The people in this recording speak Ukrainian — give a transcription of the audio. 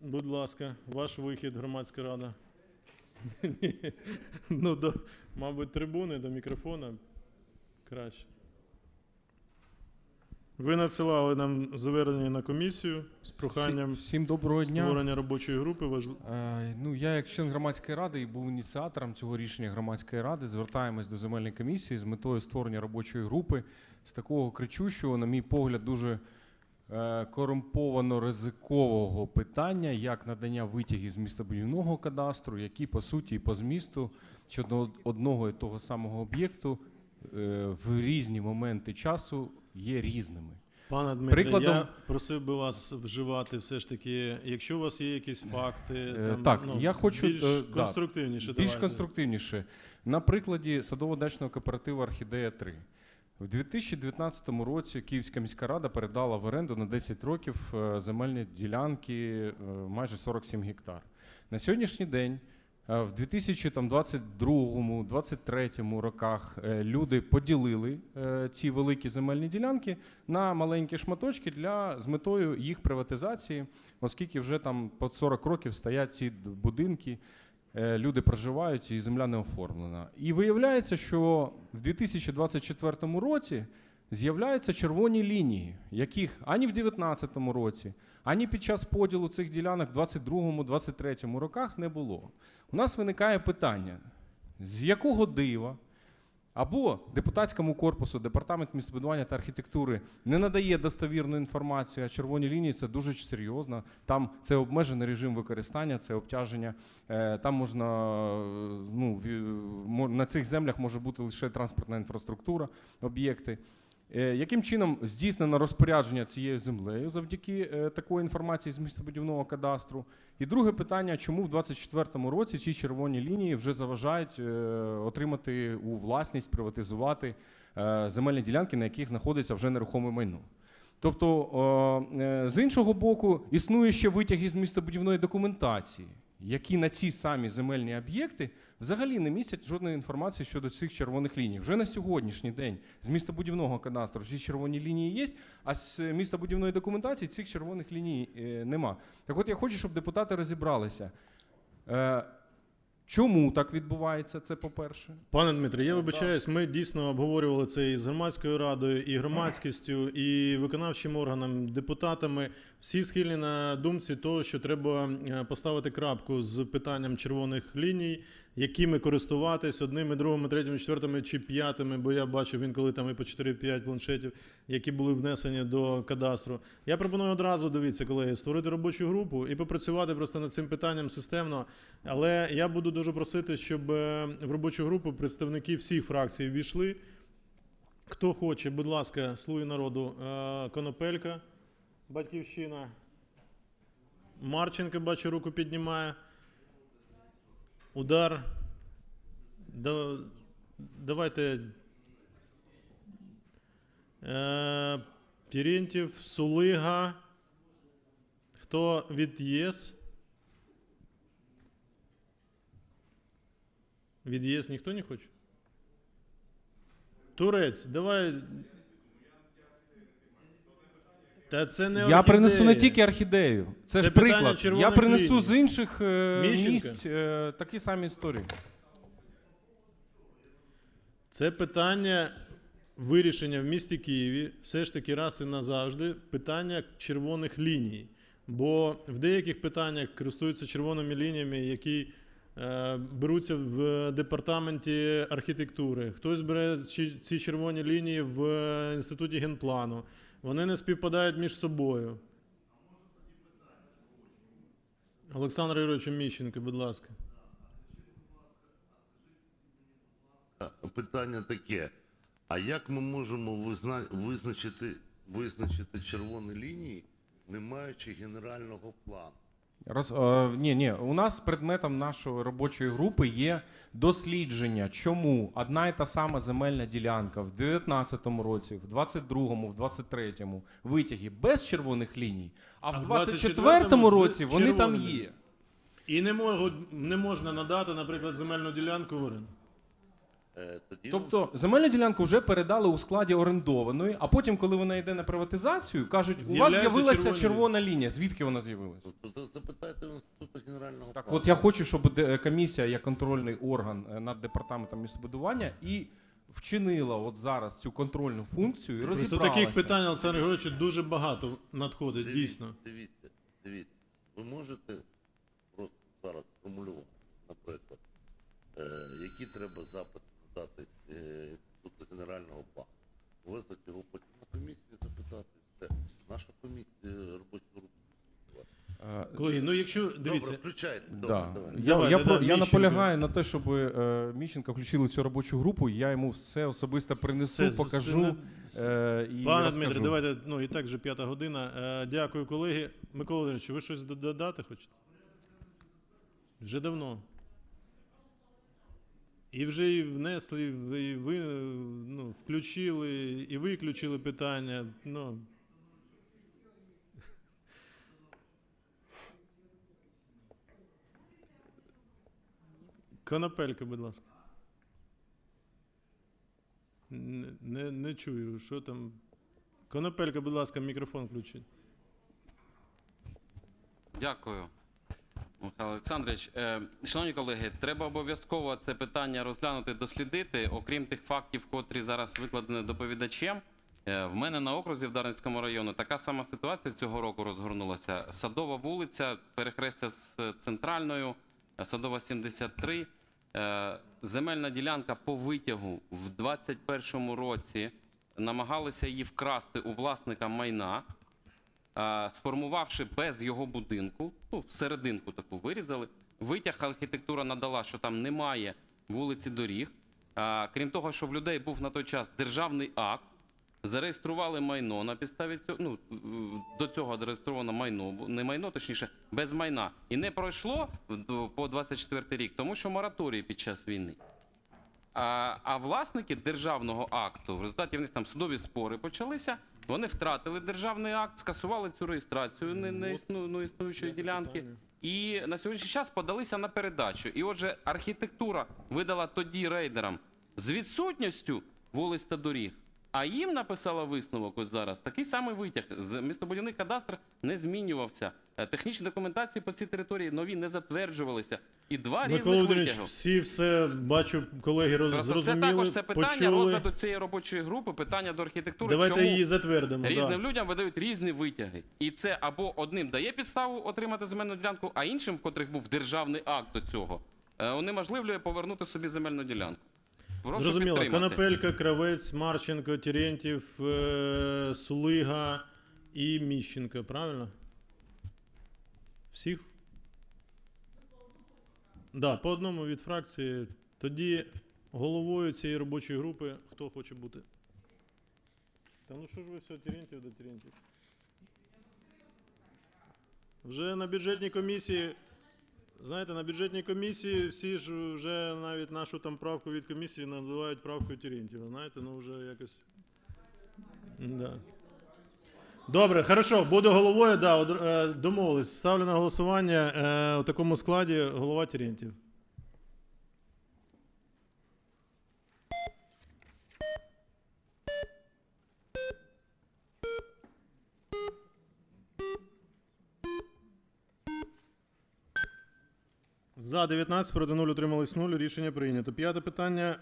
Будь ласка, ваш вихід, громадська рада. Ну, до, мабуть, трибуни, до мікрофона краще. Ви надсилали нам звернення на комісію з проханням Всім доброго дня. створення робочої групи. Важ... Е, Ну, я, як член громадської ради і був ініціатором цього рішення громадської ради, звертаємось до земельної комісії з метою створення робочої групи з такого кричущого, на мій погляд, дуже корумповано ризикового питання, як надання витягів з містобудівного кадастру, які по суті і по змісту щодо одного і того самого об'єкту е, в різні моменти часу є різними. Пане Дмитре, Прикладом- я просив би вас вживати все ж таки, якщо у вас є якісь факти, Е, там, так, ну, я хочу, більш е, да, конструктивніше. Більш конструктивніше. На прикладі садово-дачного кооперативу Орхідея 3. В 2019 році Київська міська рада передала в оренду на 10 років е, земельні ділянки е, майже 47 гектар. На сьогоднішній день, е, в 2022-2023 роках, люди поділили ці великі земельні ділянки на маленькі шматочки для, з метою їх приватизації, оскільки вже там по 40 років стоять ці будинки, люди проживають і земля не оформлена. І виявляється, що в 2024 році з'являються червоні лінії, яких ані в 2019 році, ані під час поділу цих ділянок в 2022-2023 роках не було. У нас виникає питання: з якого дива або депутатському корпусу департамент містобудування та архітектури не надає достовірну інформацію, а червоні лінії це дуже серйозно. Там це обмежений режим використання, це обтяження. Е, Там можна ну, на цих землях може бути лише транспортна інфраструктура, об'єкти. Е, Яким чином здійснено розпорядження цією землею завдяки е, такої інформації з містобудівного кадастру? І друге питання: чому в 2024 році ці червоні лінії вже заважають е, отримати у власність, приватизувати земельні ділянки, на яких знаходиться вже нерухоме майно? Тобто, з іншого боку, існує ще витяг із містобудівної документації, які на ці самі земельні об'єкти взагалі не містять жодної інформації щодо цих червоних ліній. Вже на сьогоднішній день з містобудівного кадастру ці червоні лінії є, а з містобудівної документації цих червоних ліній е, нема. Так от я хочу, щоб депутати розібралися. Чому так відбувається, це по-перше. Пане Дмитре, я вибачаюсь, ми дійсно обговорювали це і з громадською радою, і громадськістю, і виконавчим органом, депутатами. Всі схильні на думці того, що треба е, поставити крапку з питанням червоних ліній, якими користуватись одними, другими, третіми, четвертими чи п'ятими, бо я бачив інколи там і по 4-5 планшетів, які були внесені до кадастру. Я пропоную одразу, дивіться, колеги, створити робочу групу і попрацювати просто над цим питанням системно. Але я буду дуже просити, щоб е, в робочу групу представники всіх фракцій ввійшли. Хто хоче, будь ласка, слуги народу, е, Конопелька, Батьківщина. Марченко, бачу, руку піднімає. Удар. Давайте. Терентьєв, Сулига. Хто від ЄС? Від ЄС ніхто не хоче? Турець, давай. Та це не Я принесу не тільки орхідею. Це, Це ж питання приклад. Я принесу ліній. з інших е, Міщенка? місць е, такі самі історії. Це питання вирішення в місті Києві все ж таки раз і назавжди питання червоних ліній. Бо в деяких питаннях користуються червоними лініями, які беруться в департаменті архітектури. Хтось бере ці, червоні лінії в е, інституті генплану. Вони не співпадають між собою. Олександр Юрійович Міщенко, будь ласка. питання таке: а як ми можемо визна... визначити, визначити червоні лінії, не маючи генерального плану? Роз, е, ні, ні, у нас предметом нашої робочої групи є дослідження, чому одна і та сама земельна ділянка в 19-му році, в 22-му, в 23-му витяги без червоних ліній, а в А в 24-му 24-му році вони вони там є. І не, можуть, не можна надати, наприклад, земельну ділянку в оренду. Е, тоді Тобто земельну ділянку вже передали у складі орендованої, а потім, коли вона йде на приватизацію, кажуть, у вас з'явилася червона лінія. Звідки вона з'явилася? Ну, то запитайте в інституту генерального Так, плану. от я хочу, щоб комісія як контрольний орган е, над департаментом містобудування і вчинила от зараз цю контрольну функцію і Просто розібралася. таких питань, Олександр Григорович, дуже багато надходить, Дивіться, дійсно. Дивіться, дивіться. Ви можете просто зараз формулювати, наприклад, е, які треба запити дати е, інституту генерального плану. Визнати його потім на комісію запитати. Все. Наша комісія робочу групу. Е, Колеги, ну якщо дивіться, Добре, включайте. Добре, Да. давай. Я, Давай, я, да, про- да, я Міщенко. наполягаю на те, щоб е, Міщенка включили в цю робочу групу. Я йому все особисто принесу, все, покажу. Е, і Пане розкажу. Дмитре, давайте, ну і так вже п'ята година. Е, дякую, колеги. Микола Володимирович, ви щось до- додати хочете? Вже давно. І вже і внесли, і ви е, ну, включили, і виключили питання. Ну. Конопелька, будь ласка. Не, не, чую, що там. Конопелька, будь ласка, мікрофон включіть. Дякую, Михайло Олександрович. Е, Шановні колеги, треба обов'язково це питання розглянути, дослідити. Окрім тих фактів, котрі зараз викладені доповідачем. е, В мене на окрузі в Дарницькому районі така сама ситуація цього року розгорнулася. Садова вулиця, перехрестя з центральною, е, Садова 73. Е, Земельна ділянка по витягу в 2021 році намагалися її вкрасти у власника майна сформувавши без його будинку, ну, серединку таку вирізали. Витяг архітектура надала, що там немає вулиці доріг. Крім того, що в людей був на той час державний акт, зареєстрували майно на підставі цього. Ну, до цього зареєстровано майно, не майно, точніше, без майна. І не пройшло по 24 рік, тому що мораторій під час війни. А, а власники державного акту, в результаті в них там судові спори почалися. Вони втратили державний акт, скасували цю реєстрацію не, не існу, ну, існуючої ділянки. І на сьогоднішній час подалися на передачу. І отже, архітектура видала тоді рейдерам з відсутністю вулиць та доріг. А їм написала висновок ось зараз такий самий витяг. Містобудівний кадастр не змінювався. Е, Технічні документації по цій території нові не затверджувалися. І два Микола різних Володимирович, всі все бачу, колеги роз, Просто це також це питання почули. розгляду цієї робочої групи, питання до архітектури. Давайте чому її затвердимо. різним Да. людям видають різні витяги. І це або одним дає підставу отримати земельну ділянку, а іншим, в котрих був державний акт до цього, е, унеможливлює повернути собі земельну ділянку. Прошу Зрозуміло. підтримати. Конопелька, Кравець, Марченко, Терентьєв, е, Сулига і Міщенко, правильно? Всіх? Да, по одному від фракції. Тоді головою цієї робочої групи хто хоче бути? Та ну що ж ви все, Терентьєв до Терентьєв. Вже на бюджетній комісії Знаєте, на бюджетній комісії всі ж вже навіть нашу там правку від комісії називають правкою Терентьєва. Знаєте, ну вже якось. Да. Добре, хорошо, буду головою, да, од- е, домовились. Ставлю на голосування е, у такому складі голова Терентьєв. За 19 проти 0 утримались 0. Рішення прийнято. П'яте питання